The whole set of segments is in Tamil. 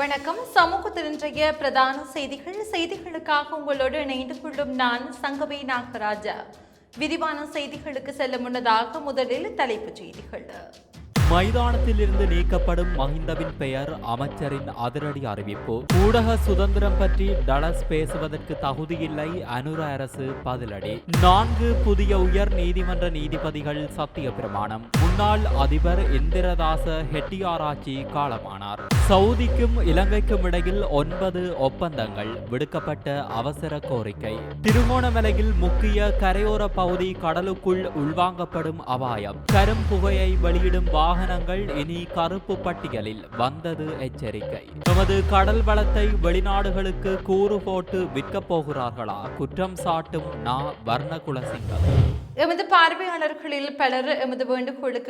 வணக்கம். சமூகத்தில் இன்றைய பிரதான செய்திகள். செய்திகளுக்காக உங்களோடு இணைந்து கொள்ளும் நான் சங்கவி நாகராஜா. விரிவான செய்திகளுக்கு செல்ல முன்னதாக முதலில் தலைப்புச் செய்திகள். மைதானத்திலிருந்து நீக்கப்படும் மஹிந்தவின் பெயர் அமைச்சரின் அதிரடி அறிவிப்பு. ஊடக சுதந்திரம் பற்றி டலஸ் பேசுவதற்கு தகுதியில்லை அனுர அரசு பதிலடி. நான்கு புதிய உயர் நீதிமன்ற நீதிபதிகள் சத்திய பிரமாணம் முன்னாள் அதிபர் இந்திரதாச ஹெட்டியாராச்சி காலமானார். சவுதிக்கும் இலங்கைக்கும் இடையில் ஒன்பது ஒப்பந்தங்கள் விடுக்கப்பட்ட அவசர கோரிக்கை. திருகோணமலையில் முக்கிய கரையோர பகுதி கடலுக்குள் உள்வாங்கப்படும் அபாயம். கரும் புகையை வெளியிடும் வாகனங்கள் இனி கருப்பு பட்டியலில் வந்தது எச்சரிக்கை. நமது கடல் வளத்தை வெளிநாடுகளுக்கு கூறு போட்டு விற்கப் போகிறார்களா? குற்றம் சாட்டும் நா. வர்ணகுலசிங்கம். எமது பார்வையாளர்களில் பலர் எமது வேண்டுகோளுக்கு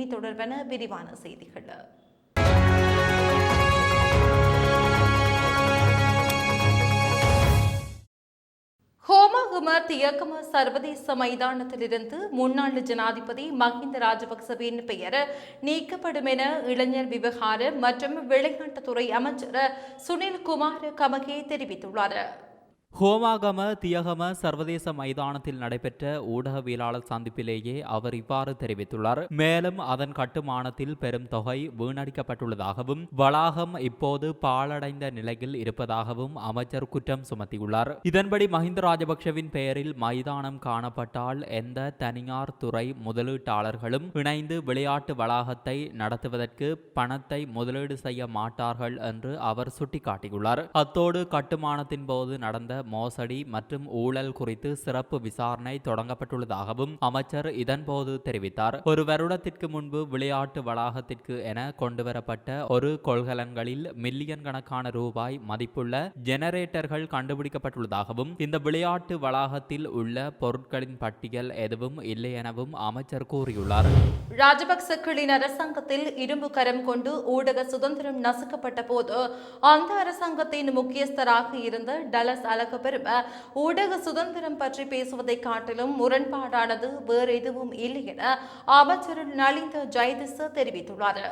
தொடர்பான விரிவான செய்திகள். ஹோமகுமர் தியக்கம சர்வதேச மைதானத்திலிருந்து முன்னாள் ஜனாதிபதி மஹிந்த ராஜபக்சவின் பெயர் நீக்கப்படும் என இளைஞர் விவகார மற்றும் விளையாட்டுத்துறை அமைச்சர் சுனில் குமார் கமகே தெரிவித்துள்ளார். ஹோமாகம தியகம சர்வதேச மைதானத்தில் நடைபெற்ற ஊடகவியலாளர் சந்திப்பிலேயே அவர் இவ்வாறு தெரிவித்துள்ளார். மேலும் அதன் கட்டுமானத்தில் பெரும் தொகை வீணடிக்கப்பட்டுள்ளதாகவும் வளாகம் இப்போது பாழடைந்த நிலையில் இருப்பதாகவும் அமைச்சர் குற்றம் சுமத்தியுள்ளார். இதன்படி மஹிந்த ராஜபக்ஷவின் பெயரில் மைதானம் காணப்பட்டால் எந்த தனியார் துறை முதலீட்டாளர்களும் இணைந்து விளையாட்டு வளாகத்தை நடத்துவதற்கு பணத்தை முதலீடு செய்ய மாட்டார்கள் என்று அவர் சுட்டிக்காட்டியுள்ளார். அத்தோடு கட்டுமானத்தின் போது நடந்த மோசடி மற்றும் ஊழல் குறித்து சிறப்பு விசாரணை தொடங்கப்பட்டுள்ளதாகவும் அமைச்சர் இதன்போது தெரிவித்தார். ஒரு வருடத்திற்கு முன்பு விளையாட்டு வளாகத்திற்கு என கொண்டுவரப்பட்ட ஒரு கொள்கலன்களில் மில்லியன் கணக்கான ரூபாய் மதிப்புள்ள ஜெனரேட்டர்கள் கண்டுபிடிக்கப்பட்டுள்ளதாகவும் இந்த விளையாட்டு வளாகத்தில் உள்ள பொருட்களின் பட்டியல் எதுவும் இல்லை எனவும் அமைச்சர் கூறியுள்ளார். ராஜபக்சக்களின் அரசாங்கத்தில் இரும்பு கரம் கொண்டு ஊடக சுதந்திரம் நசுக்கப்பட்ட போது அந்த அரசாங்கத்தின் முக்கியஸ்தராக இருந்த டலஸ் அலக் அழகபெரும ஊடக சுதந்திரம் பற்றி பேசுவதை காட்டிலும் முரண்பாடானது வேறு எதுவும் இல்லை என அமைச்சர் நலிந்த ஜெயதிச தெரிவித்துள்ளார்.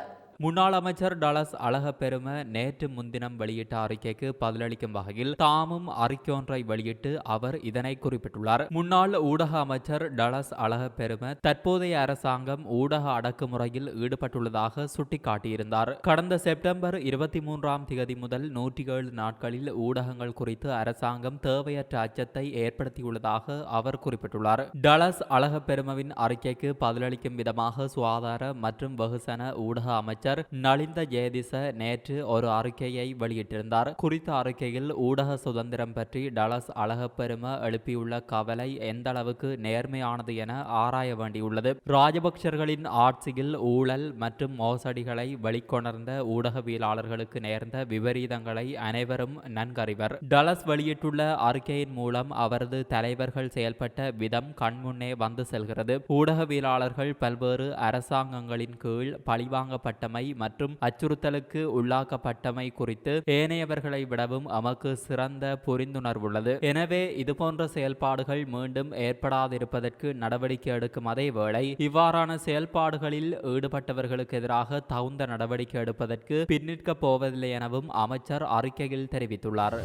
முன்னாள் அமைச்சர் டலஸ் அழகப்பெரும நேற்று முன்தினம் வெளியிட்ட அறிக்கைக்கு பதிலளிக்கும் வகையில் தாமும் அறிக்கையொன்றை வெளியிட்டு அவர் இதனை குறிப்பிட்டுள்ளார். முன்னாள் ஊடக அமைச்சர் டலஸ் அழகப்பெரும தற்போதைய அரசாங்கம் ஊடக அடக்குமுறையில் ஈடுபட்டுள்ளதாக சுட்டிக்காட்டியிருந்தார். கடந்த செப்டம்பர் இருபத்தி மூன்றாம் திகதி முதல் நூற்றி ஏழு நாட்களில் ஊடகங்கள் குறித்து அரசாங்கம் தேவையற்ற அச்சத்தை ஏற்படுத்தியுள்ளதாக அவர் குறிப்பிட்டுள்ளார். டலஸ் அழகப்பெருமவின் அறிக்கைக்கு பதிலளிக்கும் விதமாக சுகாதார மற்றும் வெகுசன ஊடக அமைச்சர் அமைச்சர் நலிந்த ஜெயதிச நேற்று ஒரு அறிக்கையை வெளியிட்டிருந்தார். குறித்த அறிக்கையில் ஊடக சுதந்திரம் பற்றி டலஸ் அழகப்பெரும எழுப்பியுள்ள கவலை எந்த அளவுக்கு நேர்மையானது என ஆராய வேண்டியுள்ளது. ராஜபக்சர்களின் ஆட்சியில் ஊழல் மற்றும் மோசடிகளை வெளிக்கொணர்ந்த ஊடகவியலாளர்களுக்கு நேர்ந்த விபரீதங்களை அனைவரும் நன்கறிவர். டலஸ் வெளியிட்டுள்ள அறிக்கையின் மூலம் அவரது தலைவர்கள் செயல்பட்ட விதம் கண்முன்னே வந்து செல்கிறது. ஊடகவியலாளர்கள் பல்வேறு அரசாங்கங்களின் கீழ் பழிவாங்கப்பட்டமை மற்றும் அச்சுறுத்தலுக்கு உள்ளாக்கப்பட்டமை குறித்து ஏனையவர்களை விடவும் நமக்கு சிறந்த புரிந்துணர்வுள்ளது. எனவே இதுபோன்ற செயல்பாடுகள் மீண்டும் ஏற்படாதிருப்பதற்கு நடவடிக்கை எடுக்கும் அதேவேளை இவ்வாறான செயல்பாடுகளில் ஈடுபட்டவர்களுக்கு எதிராக தகுந்த நடவடிக்கை எடுப்பதற்கு பின்னிற்கப் போவதில்லை எனவும் அமைச்சர் அறிக்கையில் தெரிவித்துள்ளார்.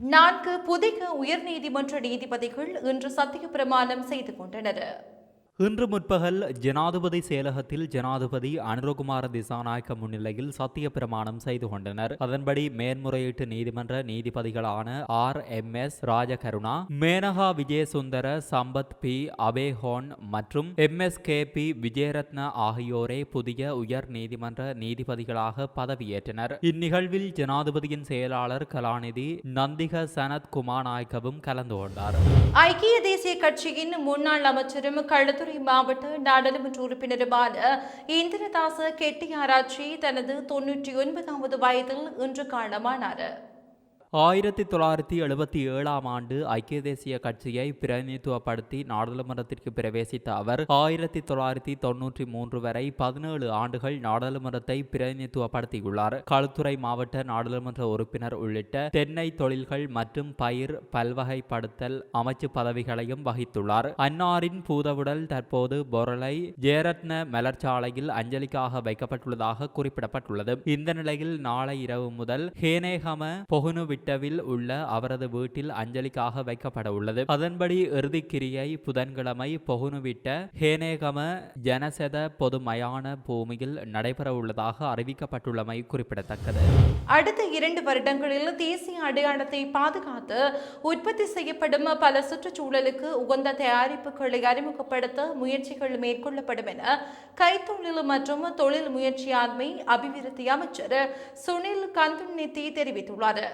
நான்கு புதிய உயர்நீதிமன்ற நீதிபதிகள் இன்று சத்திய பிரமாணம் செய்து கொண்டனர். இன்று முற்பகல் ஜனாதிபதி செயலகத்தில் ஜனாதிபதி அனுரகுமார திசாநாயக்க முன்னிலையில் சத்திய பிரமாணம் செய்து கொண்டனர். அதன்படி மேன்முறையீட்டு நீதிமன்ற நீதிபதிகளான R. M. S. Rajakaruna Menaka Wijesundera Sampath B. Abayakoon மற்றும் M. S. K. B. Wijeratne ஆகியோரே புதிய உயர் நீதிமன்ற நீதிபதிகளாக பதவியேற்றனர். இந்நிகழ்வில் ஜனாதிபதியின் செயலாளர் கலாநிதி நந்திக சனத் குமாநாயக்கவும் கலந்து கொண்டார். ஐக்கிய தேசிய கட்சியின் முன்னாள் அமைச்சரும் கழுத்து மதுரை மாவட்ட நாடாளுமன்ற உறுப்பினருமான இந்திரதாச கெட்டியாராச்சி தனது தொன்னூற்றி ஒன்பதாவது வயதில் இன்று காலமானார். ஆயிரத்தி தொள்ளாயிரத்தி எழுபத்தி ஏழாம் ஆண்டு ஐக்கிய தேசிய கட்சியை பிரதிநிதித்துவப்படுத்தி நாடாளுமன்றத்திற்கு பிரவேசித்த அவர் ஆயிரத்தி தொள்ளாயிரத்தி தொன்னூற்றி மூன்று வரை பதினேழு ஆண்டுகள் நாடாளுமன்றத்தை பிரதிநிதித்துவப்படுத்தியுள்ளார். களுத்துறை மாவட்ட நாடாளுமன்ற உறுப்பினர் உள்ளிட்ட தென்னை தொழில்கள் மற்றும் பயிர் பல்வகைப்படுத்தல் அமைச்சு பதவிகளையும் வகித்துள்ளார். அன்னாரின் பூதவுடல் தற்போது பொருளை ஜெயரத்ன மலர்ச்சாலையில் அஞ்சலிக்காக வைக்கப்பட்டுள்ளதாக குறிப்பிடப்பட்டுள்ளது. இந்த நிலையில் நாளை இரவு முதல் ஹேனேகம பொகுனு விட்டவில் உள்ள அவரது வீட்டில் அஞ்சலிக்காக வைக்கப்பட உள்ளது அதன்படி இறுதிக்கிரியை புதன்கிழமை பொகுனுவிட்ட ஹேனேகம ஜனசெத பொது மயான பூமியில் நடைபெற உள்ளதாக அறிவிக்கப்பட்டுள்ளமை குறிப்பிடத்தக்கது. அடுத்த இரண்டு வருடங்களில் தேசிய அடையாளத்தை பாதுகாத்து உற்பத்தி செய்யப்படும் பல சுற்றுச்சூழலுக்கு உகந்த தயாரிப்புகளை அறிமுகப்படுத்த முயற்சிகள் மேற்கொள்ளப்படும் என கைத்தொழில் மற்றும் தொழில் முயற்சியாண்மை அபிவிருத்தி அமைச்சர் சுனில் கந்துநித்தி தெரிவித்துள்ளார்.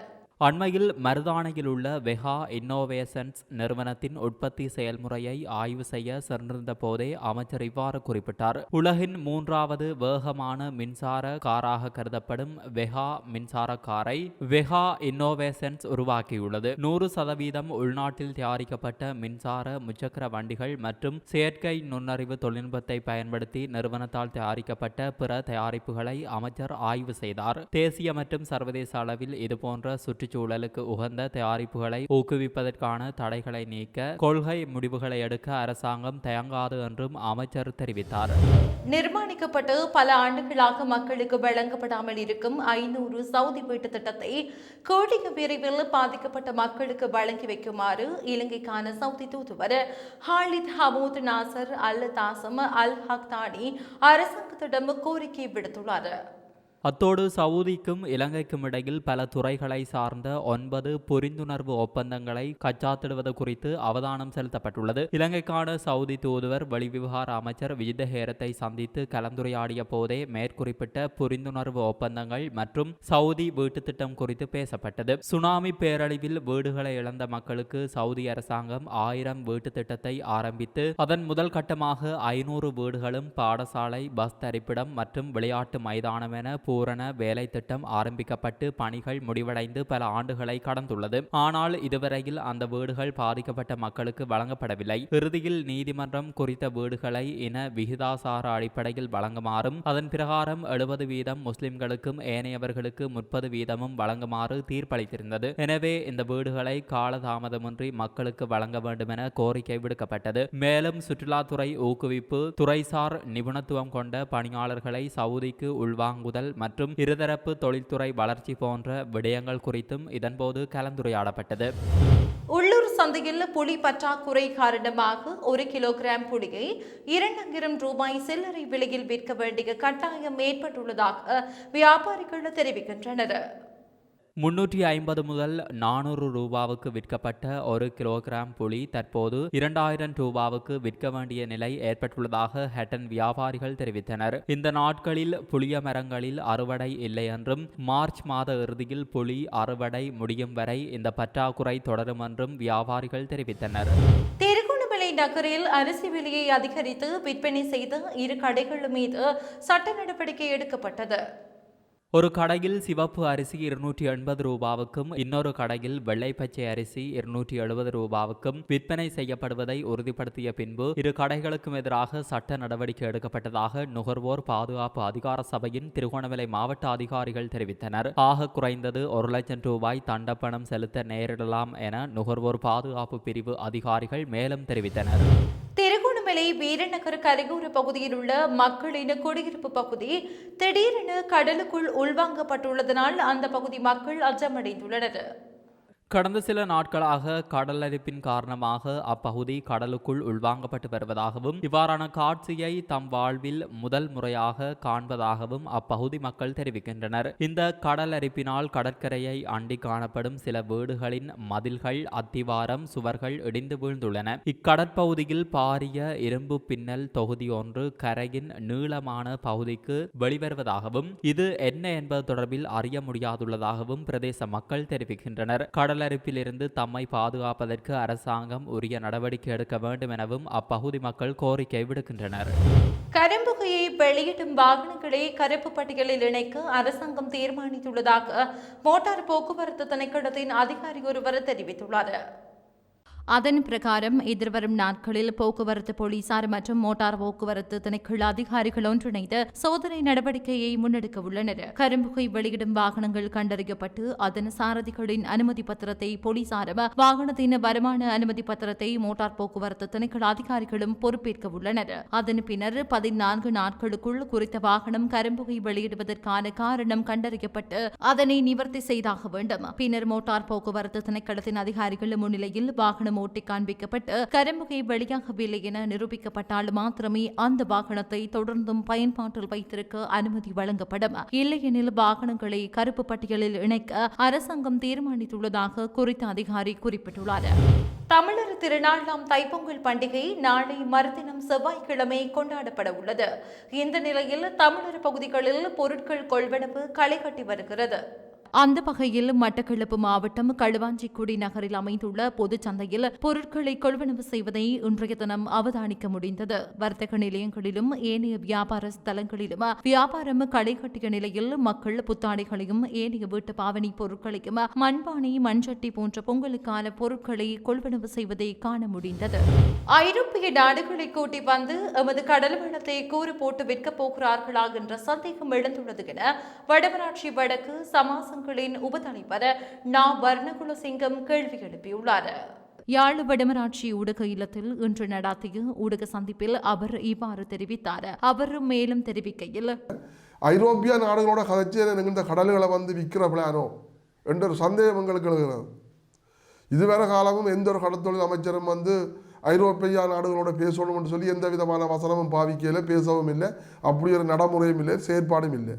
அண்மையில் மருதானையில் உள்ள வெஹா இன்னோவேஷன்ஸ் நிறுவனத்தின் உற்பத்தி செயல்முறையை ஆய்வு செய்ய சென்றிருந்த போதே அமைச்சர் இவ்வாறு குறிப்பிட்டார். உலகின் மூன்றாவது வேகமான மின்சார காராக கருதப்படும் வெஹா மின்சார காரை வெஹா இன்னோவேஷன்ஸ் உருவாக்கியுள்ளது. நூறு சதவீதம் உள்நாட்டில் தயாரிக்கப்பட்ட மின்சார முச்சக்கர வண்டிகள் மற்றும் செயற்கை நுண்ணறிவு தொழில்நுட்பத்தை பயன்படுத்தி நிறுவனத்தால் தயாரிக்கப்பட்ட பிற தயாரிப்புகளை அமைச்சர் ஆய்வு செய்தார். தேசிய மற்றும் சர்வதேச அளவில் இதுபோன்ற சுற்றுச்சூழலுக்கு உகந்த தயாரிப்புகளை ஊக்குவிப்பதற்கான தடைகளை நீக்க கொள்கை முடிவுகளை எடுக்க அரசாங்கம் தயங்காது என்றும் அமைச்சர் தெரிவித்தார். நிர்மாணிக்கப்பட்டு பல ஆண்டுகளாக மக்களுக்கு வழங்கப்படாமல் இருக்கும் ஐநூறு சவுதி வீட்டு திட்டத்தை கூடிய விரைவில் பாதிக்கப்பட்ட மக்களுக்கு வழங்கி வைக்குமாறு இலங்கைக்கான சவுதி தூதுவர் Khalid Hamood Nasser Al Dasam Al Qahtani அரசாங்கத்திடம் கோரிக்கை விடுத்துள்ளார். அத்தோடு சவுதிக்கும் இலங்கைக்கும் இடையில் பல துறைகளை சார்ந்த ஒன்பது புரிந்துணர்வு ஒப்பந்தங்களை கச்சாத்திடுவது குறித்து அவதானம் செலுத்தப்பட்டுள்ளது. இலங்கைக்கான சவுதி தூதுவர் வெளிவிவகார அமைச்சர் விஜித ஹேரத்தை சந்தித்து கலந்துரையாடிய போதே மேற்குறிப்பிட்ட புரிந்துணர்வு ஒப்பந்தங்கள் மற்றும் சவுதி வீட்டு திட்டம் குறித்து பேசப்பட்டது. சுனாமி பேரழிவில் வீடுகளை இழந்த மக்களுக்கு சவுதி அரசாங்கம் ஆயிரம் வீட்டு திட்டத்தை ஆரம்பித்து அதன் முதல் கட்டமாக ஐநூறு வீடுகளும் பாடசாலை பஸ் தரிப்பிடம் மற்றும் விளையாட்டு மைதானம் என பூரண வேலை திட்டம் ஆரம்பிக்கப்பட்டு பணிகள் முடிவடைந்து பல ஆண்டுகளை கடந்துள்ளது. ஆனால் இதுவரையில் அந்த வீடுகள் பாதிக்கப்பட்ட மக்களுக்கு வழங்கப்படவில்லை. இறுதியில் நீதிமன்றம் குறித்த வீடுகளை இன விகிதாசார அடிப்படையில் வழங்குமாறும் அதன் பிரகாரம் எழுபது வீதம் முஸ்லிம்களுக்கும் ஏனையவர்களுக்கு முப்பது வீதமும் வழங்குமாறு தீர்ப்பளித்திருந்தது. எனவே இந்த வீடுகளை காலதாமதமின்றி மக்களுக்கு வழங்க வேண்டும் என கோரிக்கை விடுக்கப்பட்டது. மேலும் சுற்றுலாத்துறை ஊக்குவிப்பு துறைசார் நிபுணத்துவம் கொண்ட பணியாளர்களை சவுதிக்கு உள்வாங்குதல் மற்றும் இருதரப்பு தொழில்துறை வளர்ச்சி போன்ற விடயங்கள் குறித்தும் இதன்போது கலந்துரையாடப்பட்டது. உள்ளூர் சந்தையில் புலி பற்றாக்குறை காரணமாக ஒரு கிலோகிராம் புலியை இரண்டாயிரம் ரூபாய் சில்லறை விலையில் விற்க வேண்டிய கட்டாயம் ஏற்பட்டுள்ளதாக வியாபாரிகள் தெரிவிக்கின்றனர். முன்னூற்றி ஐம்பது முதல் நானூறு ரூபாவுக்கு விற்கப்பட்ட ஒரு கிலோகிராம் புளி தற்போது இரண்டாயிரம் ரூபாவுக்கு விற்க வேண்டிய நிலை ஏற்பட்டுள்ளதாக ஹட்டன் வியாபாரிகள் தெரிவித்தனர். இந்த நாட்களில் புளிய மரங்களில் அறுவடை இல்லை என்றும் மார்ச் மாத இறுதியில் புலி அறுவடை முடியும் வரை இந்த பற்றாக்குறை தொடரும் என்றும் வியாபாரிகள் தெரிவித்தனர். திருகோணமலை நகரில் அரிசி விலையை அதிகரித்து விற்பனை செய்த இரு கடைகள் மீது சட்ட நடவடிக்கை எடுக்கப்பட்டது. ஒரு கடையில் சிவப்பு அரிசி இருநூற்றி எண்பது ரூபாவுக்கும் இன்னொரு கடையில் வெள்ளை பச்சை அரிசி இருநூற்றி எழுபது ரூபாவுக்கும் விற்பனை செய்யப்படுவதை உறுதிப்படுத்திய பின்பு இரு கடைகளுக்கும் எதிராக சட்ட நடவடிக்கை எடுக்கப்பட்டதாக நுகர்வோர் பாதுகாப்பு அதிகார சபையின் திருகோணமலை மாவட்ட அதிகாரிகள் தெரிவித்தனர். ஆக குறைந்தது ஒரு லட்சம் ரூபாய் தண்டப்பணம் செலுத்த நேரிடலாம் என நுகர்வோர் பாதுகாப்பு பிரிவு அதிகாரிகள் மேலும் தெரிவித்தனர். திருகோணமலை வீரநகர் கரையோர பகுதியில் உள்ள மக்களின் குடியிருப்பு பகுதி திடீரென கடலுக்குள் உள்வாங்கப்பட்டுள்ளதனால் அந்த பகுதி மக்கள் அச்சமடைந்துள்ளனர். கடந்த சில நாட்களாக கடலரிப்பின் காரணமாக அப்பகுதி கடலுக்குள் உள்வாங்கப்பட்டு வருவதாகவும் இவ்வாறான காட்சியை தம் வாழ்வில் முதல் முறையாக காண்பதாகவும் அப்பகுதி மக்கள் தெரிவிக்கின்றனர். இந்த கடலரிப்பினால் கடற்கரையை அண்டி காணப்படும் சில வீடுகளின் மதில்கள் அத்திவாரம் சுவர்கள் இடிந்து வீழ்ந்துள்ளன. இக்கடற்பகுதியில் பாரிய இரும்பு பின்னல் தொகுதி ஒன்று கரையின் நீளமான பகுதிக்கு வெளிவருவதாகவும் இது என்ன என்பது தொடர்பில் அறிய முடியாதுள்ளதாகவும் பிரதேச மக்கள் தெரிவிக்கின்றனர். கடல் கடலரிப்பிலிருந்து தம்மை பாதுகாப்பதற்கு அரசாங்கம் உரிய நடவடிக்கை எடுக்க வேண்டும் எனவும் அப்பகுதி மக்கள் கோரிக்கை விடுக்கின்றனர். கரும்புகையை வெளியிடும் வாகனங்களை கருப்பு பட்டியலில் இணைக்க அரசாங்கம் தீர்மானித்துள்ளதாக மோட்டார் போக்குவரத்து திணைக்களத்தின் அதிகாரி ஒருவர் தெரிவித்துள்ளார். அதன் பிரகாரம் எதிர்வரும் நாட்களில் போக்குவரத்து போலீசார் மற்றும் மோட்டார் போக்குவரத்து திணைக்கள அதிகாரிகள் ஒன்றிணைந்து சோதனை நடவடிக்கையை முன்னெடுக்க உள்ளனர். கரும்புகை வெளியிடும் வாகனங்கள் கண்டறியப்பட்டு அதன் சாரதிகளின் அனுமதி பத்திரத்தை போலீசாரும் வாகனத்தின் வருமான அனுமதி பத்திரத்தை மோட்டார் போக்குவரத்து திணைக்கள அதிகாரிகளும் பொறுப்பேற்க உள்ளனர். அதன் பின்னர் பதினான்கு நாட்களுக்குள் குறித்த வாகனம் கரும்புகை வெளியிடுவதற்கான காரணம் கண்டறியப்பட்டு அதனை நிவர்த்தி செய்தாக வேண்டும். பின்னர் மோட்டார் போக்குவரத்து திணைக்களத்தின் அதிகாரிகள் முன்னிலையில் வாகனம் வாகனம் ஓட்டி காண்பிக்கப்பட்டு கரும்புகை வெளியாகவில்லை என நிரூபிக்கப்பட்டால் மாத்திரமே அந்த வாகனத்தை தொடர்ந்தும் பயன்பாட்டில் வைத்திருக்க அனுமதி வழங்கப்படும். இல்லையெனில் வாகனங்களை கருப்பு பட்டியலில் இணைக்க அரசாங்கம் தீர்மானித்துள்ளதாக குறித்த அதிகாரி குறிப்பிட்டுள்ளார். தமிழர் திருநாளாம் தைப்பொங்கல் பண்டிகை நாளை மறுதினம் செவ்வாய்க்கிழமை கொண்டாடப்பட உள்ளது. இந்த நிலையில் தமிழர் பகுதிகளில் பொருட்கள் கொள்வனவு களை கட்டி வருகிறது. அந்த வகையில் மட்டக்களப்பு மாவட்டம் களுவாஞ்சிக்குடி நகரில் அமைந்துள்ள பொது சந்தையில் பொருட்களை கொள்வனவு செய்வதை இன்றைய தினம் அவதானிக்க முடிந்தது. வர்த்தக நிலையங்களிலும் ஏனைய வியாபார ஸ்தலங்களிலும் வியாபாரம் களை கட்டிய நிலையில் மக்கள் புத்தாடைகளையும் ஏனைய வீட்டு பாவனை பொருட்களையும் மண்பானை மண்சட்டி போன்ற பொங்கலுக்கான பொருட்களை கொள்வனவு செய்வதை காண முடிந்தது. ஐரோப்பிய நாடுகளை கூட்டி வந்து எமது கடல் வளத்தை கூறு போட்டு விற்கப் போகிறார்களா என்ற சந்தேகம் எழுந்துள்ளது என வடமராட்சி வடக்கு சமாசங்களின் உபதலைவர் நா வர்ணகுலசிங்கம் கேள்வி எழுப்பியுள்ளார். யாழ் வடமராட்சி ஊடக இல்லத்தில் இன்று நடாத்திய ஊடக சந்திப்பில் அவர் இவ்வாறு தெரிவித்தார். அவர் மேலும் தெரிவிக்கையில் ஐரோப்பிய நாடுகளோட கதைச்சு இந்த கடல்களை வந்து விற்கிற பிளானோ என்ற ஒரு சந்தேகம் எங்களுக்கு எழுகிறது. இதுவரை காலமும் எந்த ஒரு கடத்தொழில் அமைச்சரும் வந்து ஐரோப்பிய நாடுகளோட பேசணும்னு சொல்லி எந்த விதமான வசனமும் பாவிக்கல பேசவும் இல்லை. அப்படி ஒரு நடைமுறையும் இல்லை செயற்பாடும் இல்லை.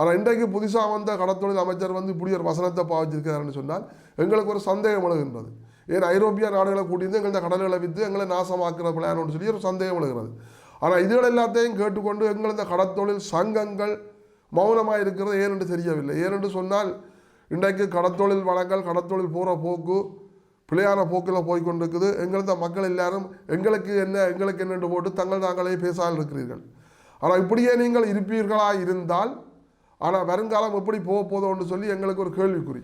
ஆனால் இன்றைக்கு புதுசாக வந்த கடத்தொழில் அமைச்சர் வந்து இப்படி ஒரு வசனத்தை பாவிச்சிருக்கிறாருன்னு சொன்னால் எங்களுக்கு ஒரு சந்தேகம் எழுகின்றது. ஏன் ஐரோப்பிய நாடுகளை கூட்டியிருந்து எங்களை கடல்களை விற்று எங்களை நாசமாக்குற பிளான்னு சொல்லி ஒரு சந்தேகம் எழுகிறது. ஆனால் இதுகள் எல்லாத்தையும் கேட்டுக்கொண்டு எங்கள் இந்த கடத்தொழில் சங்கங்கள் மௌனமாக இருக்கிறது ஏனென்று தெரியவில்லை. ஏனென்று சொன்னால் இன்றைக்கு கடத்தொழில் வளங்கள் கடத்தொழில் போகிற போக்கு பிழையான போக்கில் போய்கொண்டிருக்குது. எங்களது மக்கள் எல்லாரும் எங்களுக்கு என்ன எங்களுக்கு என்னென்று போட்டு தங்கள் தாங்களே பேசாமல் இருக்கிறீர்கள். ஆனால் இப்படியே நீங்கள் இருப்பீர்களா? இருந்தால் ஆனால் வருங்காலம் எப்படி போக போதோன்னு சொல்லி எங்களுக்கு ஒரு கேள்விக்குறி.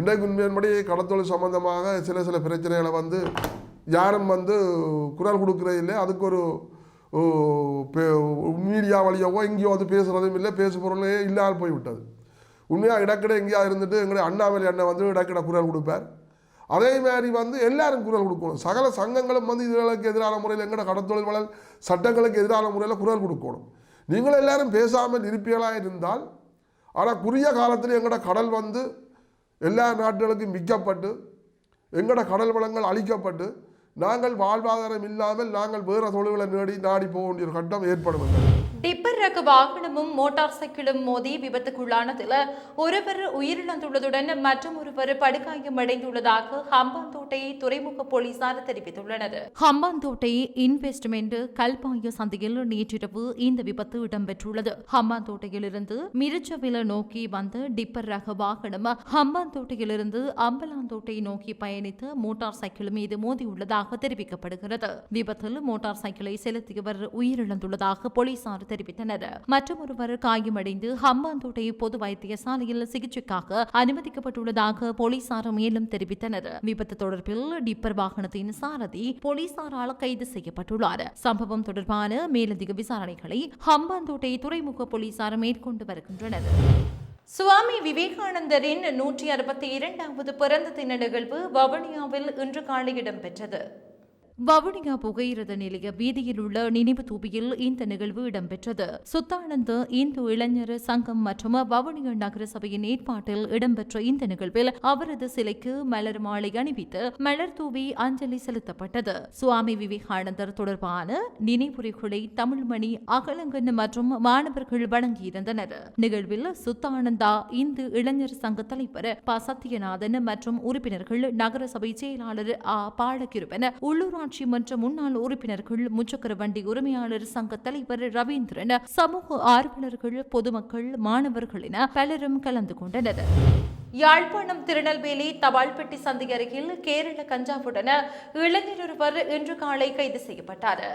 இன்றைக்கு உண்மையின்படி கடத்தொழில் சம்பந்தமாக சில சில பிரச்சனைகளை வந்து யாரும் வந்து குரல் கொடுக்குறது இல்லை. அதுக்கு ஒரு மீடியா வழியாவோ எங்கேயோ வந்து பேசுகிறதும் இல்லை. பேசு பொருளே இல்லாமல் போய்விட்டது. உண்மையாக இடக்கிட எங்கேயா இருந்துட்டு எங்களுடைய அண்ணாமலை அண்ணன் வந்து இடக்கிட குரல் கொடுப்பார். அதே மாதிரி வந்து எல்லாரும் குரல் கொடுக்கணும். சகல சங்கங்களும் வந்து இதுகளுக்கு எதிரான முறையில் எங்கட கடத்தொழில் வளர் சட்டங்களுக்கு எதிரான முறையில் குரல் கொடுக்கணும். நீங்கள் எல்லாரும் பேசாமல் இருப்பீர்களாக இருந்தால் ஆனால் குறுகிய காலத்தில் எங்களோட கடல் வந்து எல்லா நாடுகளுக்கும் விற்கப்பட்டு எங்களோட கடல் வளங்கள் அழிக்கப்பட்டு நாங்கள் வாழ்வாதாரம் இல்லாமல் நாங்கள் வேறு தொழில்களை நேடி நாடி போக வேண்டிய ஒரு கட்டம் ஏற்படும் இருசக்கர வாகனமும் மோட்டார் சைக்கிளும் மோதி விபத்துக்குள்ளானதில் ஒருவர் உயிரிழந்துள்ளதுடன் மற்றும் ஒருவர் படுகாயமடைந்துள்ளதாக ஹம்பாந்தோட்டை துறைமுக போலீசார் தெரிவித்துள்ளனர். ஹம்பாந்தோட்டை இன்வெஸ்ட்மெண்ட் கல்பாய சந்தையில் நேற்றிரவு இந்த விபத்து இடம்பெற்றுள்ளது. ஹம்பாந்தோட்டையிலிருந்து மிருச்சவில நோக்கி வந்த டிப்பர் ரக வாகனம் ஹம்பாந்தோட்டையிலிருந்து அம்பலாந்தோட்டை நோக்கி பயணித்து மோட்டார் சைக்கிள் மீது மோதியுள்ளதாக தெரிவிக்கப்படுகிறது. விபத்தில் மோட்டார் சைக்கிளை செலுத்தியவர் உயிரிழந்துள்ளதாக போலீசார் தெரிவித்தனர். மற்றொருவர் காயமடைந்து ஹம்பாந்தோட்டை பொது வைத்தியசாலையில் சிகிச்சைக்காக அனுமதிக்கப்பட்டுள்ளதாக போலீசார் மேலும் தெரிவித்தனர். விபத்து தொடர்பில் டிப்பர் வாகனத்தின் சாரதி போலீசாரால் கைது செய்யப்பட்டுள்ளார். சம்பவம் தொடர்பான மேலதிக விசாரணைகளை ஹம்பாந்தோட்டை துறைமுக போலீசார் மேற்கொண்டு வருகின்றனர். சுவாமி விவேகானந்தரின் நூற்றி அறுபத்தி இரண்டாவது பிறந்த தின நிகழ்வு வவுனியாவில் இன்று காலை இடம்பெற்றது. வவுனியா புகையிரத நிலைய வீதியில் உள்ள நினைவு தூபியில் இந்த நிகழ்வு இடம்பெற்றது. சுத்தானந்த இந்து இளைஞர் சங்கம் மற்றும் வவுனியா நகர சபையின் ஏற்பாட்டில் இடம்பெற்ற இந்த நிகழ்வில் அவரது சிலைக்கு மலர் மாலை அணிவித்து மலர் தூவி அஞ்சலி செலுத்தப்பட்டது. சுவாமி விவேகானந்தர் தொடர்பான நினைவுரைகளை தமிழ்மணி அகலங்கன் மற்றும் மாணவர்கள் வழங்கியிருந்தனர். நிகழ்வில் சுத்தானந்தா இந்து இளைஞர் சங்க தலைவர் ப. சத்யநாதன் மற்றும் உறுப்பினர்கள் நகரசபை செயலாளர் ஆ. பாலகிருபன் ஊராட்சி மன்ற முன்னாள் உறுப்பினர்கள் முச்சக்கர வண்டி உரிமையாளர் சங்க தலைவர் ரவீந்திரன் சமூக ஆர்வலர்கள் பொதுமக்கள் மாணவர்கள் என பலரும் கலந்து கொண்டனர். யாழ்ப்பாணம் திருநெல்வேலி தபால்பட்டி சந்தை அருகில் கேரள கஞ்சாவுடன் இளைஞர் ஒருவர் இன்று காலை கைது செய்யப்பட்டார்.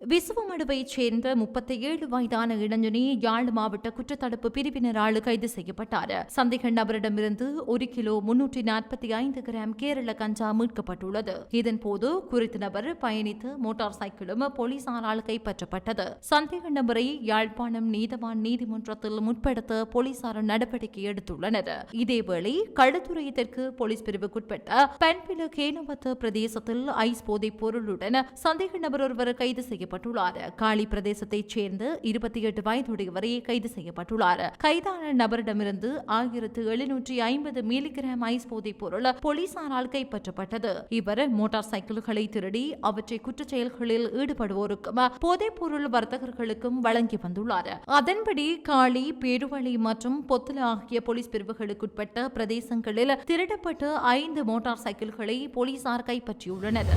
விசுவமடுவைச் சேர்ந்த முப்பத்தி ஏழு வயதான இளைஞனே யாழ் மாவட்ட குற்றத்தடுப்பு பிரிவினரால் கைது செய்யப்பட்டார். சந்தேக நபரிடமிருந்து ஒரு கிலோ முன்னூற்றி நாற்பத்தி ஐந்து கிராம் கேரள கஞ்சா மீட்கப்பட்டுள்ளது. இதன்போது குறித்த நபர் பயணித்த மோட்டார் சைக்கிளும் போலீசாரால் கைப்பற்றப்பட்டது. சந்தேக நபரை யாழ்ப்பாணம் நீதவான் நீதிமன்றத்தில் முற்படுத்த போலீசார் நடவடிக்கை எடுத்துள்ளனர். இதேவேளை களத்துறை தெற்கு போலீஸ் பிரிவுக்குட்பட்ட பன்பில கேனவத்த பிரதேசத்தில் ஐஸ் போதைப் பொருளுடன் சந்தேக நபர் ஒருவர் கைது செய்ய செய்யப்பட்டுள்ளார். காலி பிரதேசத்தைச் சேர்ந்த இருபத்தி எட்டு வயதுடையவரை கைது செய்யப்பட்டுள்ளார். கைதான நபரிடமிருந்து ஆயிரத்து எழுநூற்றி ஐம்பது மில்லிகிராம் ஐஸ் போதைப் பொருள் போலீசாரால் கைப்பற்றப்பட்டது. இவர் மோட்டார் சைக்கிள்களை திருடி அவற்றை குற்றச் செயல்களில் ஈடுபடுவோருக்கும் போதைப் பொருள் வர்த்தகர்களுக்கும் வழங்கி வந்துள்ளார். அதன்படி காளி பேருவழி மற்றும் பொத்துல ஆகிய போலீஸ் பிரிவுகளுக்குட்பட்ட பிரதேசங்களில் திருடப்பட்ட ஐந்து மோட்டார் சைக்கிள்களை போலீசார் கைப்பற்றியுள்ளனர்.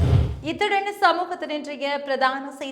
இத்துடன் சமூகத்தின் இன்றைய பிரதான